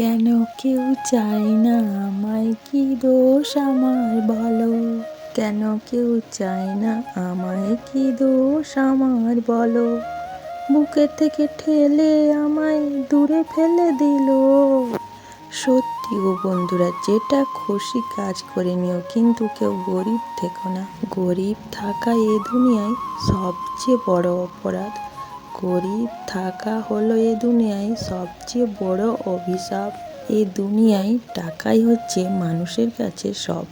কেন কেউ চায় না আমায়? কি দোষ আমার বলো? কেন কেউ চায় না আমায়? কি দোষ আমার বলো? বুকের থেকে ঠেলে আমায় দূরে ফেলে দিল। সত্যি গো বন্ধুরা, যেটা খুশি কাজ করে নিও, কিন্তু কেউ গরিব থেকো না। গরিব থাকা এ দুনিয়ায় সবচেয়ে বড় অপরাধ। গরিব থাকা হলো এ দুনিয়ায় সবচেয়ে বড় অভিশাপ। এ দুনিয়ায় টাকাই হচ্ছে মানুষের কাছে সব।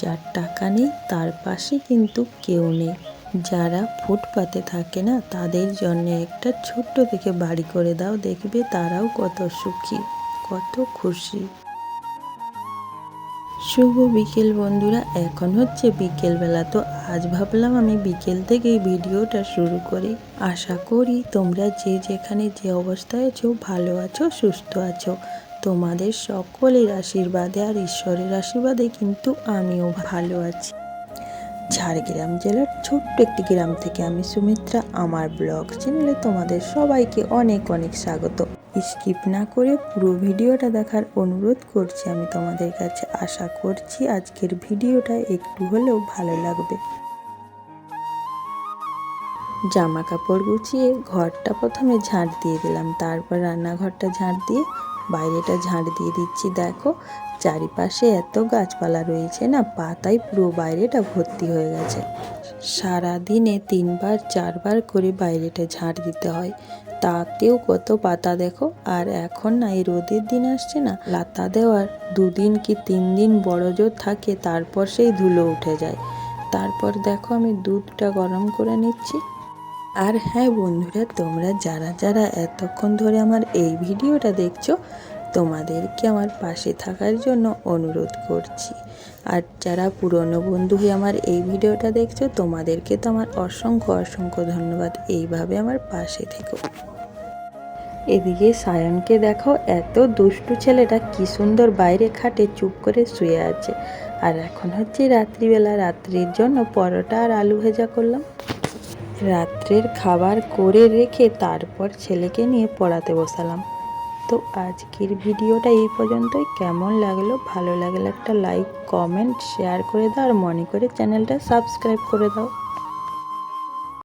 যার টাকা নেই, তার পাশে কিন্তু কেউ নেই। যারা ফুটপাতে থাকে না, তাদের জন্য একটা ছোট্ট থেকে বাড়ি করে দাও, দেখবে তারাও কত সুখী, কত খুশি। শুভ বিকেল বন্ধুরা, এখন হচ্ছে বিকেলবেলা। তো আজ ভাবলাম আমি বিকেল থেকেই ভিডিওটা শুরু করি। আশা করি তোমরা যে যেখানে যে অবস্থায় আছো, ভালো আছো, সুস্থ আছো। তোমাদের সকলের আশীর্বাদে আর ঈশ্বরের আশীর্বাদে কিন্তু আমিও ভালো আছি। ঝাড়গ্রাম জেলার ছোট্ট একটি গ্রাম থেকে আমি সুমিত্রা, আমার ব্লগ চ্যানেলে তোমাদের সবাইকে অনেক অনেক স্বাগত। স্কিপ না করে পুরো ভিডিওটা দেখার অনুরোধ করছি। আমি তোমাদের কাছে আশা করছি আজকের ভিডিওটা একটু হলেও ভালো লাগবে। জামা কাপড় গুছিয়ে ঘরটা প্রথমে ঝাঁট দিয়ে দিলাম। তারপর রান্নাঘরটা ঝাঁট দিয়ে বাইরেটা ঝাঁট দিয়ে দিচ্ছি, দেখো। চারিপাশে এত গাছপালা রয়েছে না, পাতায় পুরো বাইরেটা ভর্তি হয়ে গেছে। সারা দিনে তিনবার, চারবার করে বাইরেটা ঝাঁট দিতে হয়। তাতেও কত পাতা দেখো। আর এখন না, এই রোদের দিন আসছে না, লাতা দেওয়ার দুদিন কি তিন দিন বড় জোর থাকে, তারপর সেই ধুলো উঠে যায়। তারপর দেখো আমি দুধটা গরম করে নিচ্ছি। আর হ্যাঁ বন্ধুরা, তোমরা যারা যারা এতক্ষণ ধরে আমার এই ভিডিওটা দেখছ, তোমাদেরকে আমার পাশে থাকার জন্য অনুরোধ করছি। আর যারা পুরনো বন্ধু হয়ে আমার এই ভিডিওটা দেখছ, তোমাদেরকে তো আমার অসংখ্য অসংখ্য ধন্যবাদ। এইভাবে আমার পাশে থেকো। এদিকে সায়নকে দেখো, এত দুষ্টু ছেলেটা কি সুন্দর বাইরে খাটে চুপ করে শুয়ে আছে। আর এখন হচ্ছে রাত্রিবেলা, রাত্রির জন্য পরোটা আর আলু ভেজা করলাম। রাত্রের খাবার করে রেখে তারপর ছেলেকে নিয়ে পড়াতে বসালাম। তো আজকের ভিডিওটা এই পর্যন্তই। কেমন লাগল? ভালো লাগলে একটা লাইক কমেন্ট শেয়ার করে দাও। আর মনে করে চ্যানেলটা সাবস্ক্রাইব করে দাও।